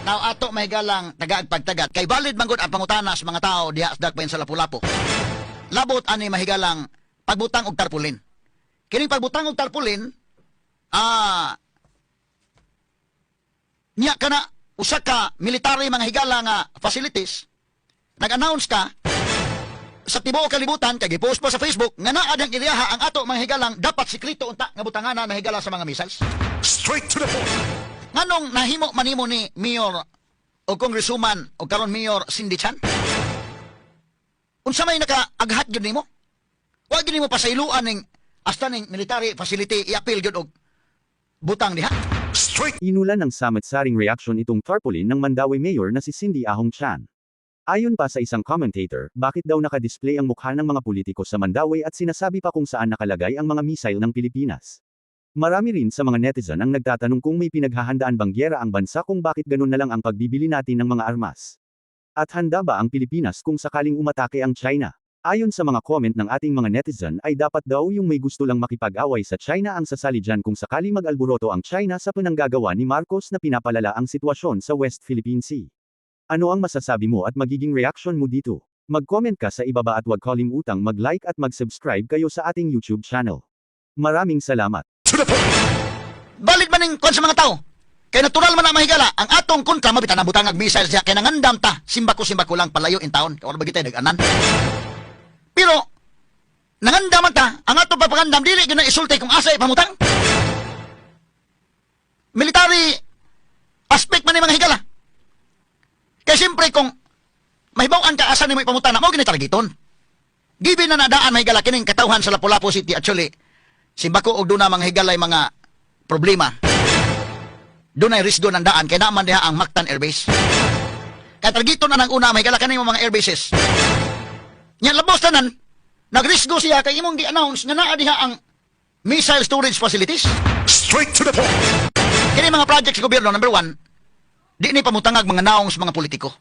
Now ato may galang tagaagpagtagat kay valid man gud ang pangutana sa mga tao diha sa Dagpayan sa Lapu-Lapu. Labot ani mahigalang pagbutang og tarpulin. Kining pagbutang og tarpulin ah niya kana usa ka military mga higala nga facilities nag-announce ka sa tibuok kalibutan kay gipost pa sa Facebook nga naa dang iriyaha ang ato mga higalang dapat sikrito unta nga butangana na higala sa mga missiles. Straight to the point. Nganong nahimo manimo ni Mayor o Congresswoman o karon Mayor Cindy Chan? Unsa may nakaaghat gyud nimo? Wa gyud nimo pasayloan ning hasta ning military facility i-appeal gyud og butang diha. Straight. Inulan ng samot-saring reaksyon itong tarpaulin ng Mandawi Mayor na si Cindy Ahong Chan. Ayon pa sa isang commentator, bakit daw nakadisplay ang mukha ng mga politiko sa Mandawi at sinasabi pa kung saan nakalagay ang mga missile ng Pilipinas. Marami rin sa mga netizen ang nagtatanong kung may pinaghahandaan bang gyera ang bansa kung bakit ganun na lang ang pagbibili natin ng mga armas. At handa ba ang Pilipinas kung sakaling umatake ang China? Ayon sa mga comment ng ating mga netizen ay dapat daw yung may gusto lang makipag-away sa China ang sasali dyan kung sakali mag-alboroto ang China sa pinanggagawa ni Marcos na pinapalala ang sitwasyon sa West Philippine Sea. Ano ang masasabi mo at magiging reaction mo dito? Mag-comment ka sa ibaba at huwag kalimutang mag-like at mag-subscribe kayo sa ating YouTube channel. Maraming salamat. Balik man ning kon sa mga tao. Kay natural man na mahigala ang atong kontra mabitan na butang ag missiles diha kay nangandam ta simbako simbako lang palayo in town kay wala bagitay nag-anan. Pero nangandam ta ang atong papagandam dili gyud na isulti kung asa ipamutang. Military aspect man ni mga higala. Kay siyempre kung mahibaw-an ka asa ni mo ipamutang na mo gini targeton. Given na nadaan mahigala kining katawhan sa Lapu-Lapu City actually simbako og duna mga higalay mga problema. Doon ay risgo ng daan, kaya naman diha ang Mactan Air Base. Kaya targito na ng una, may galakanin mo mga air bases. Yan labos tanan, nagrisgo siya kay imong gi-announce nga naa diha ang missile storage facilities. Straight to the point. Kini mga project sa gobyerno, number one, di ni pamutangag mga naong sa mga politiko.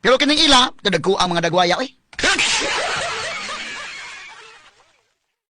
Pero kining ila, kadagko ang mga dagwaya, eh.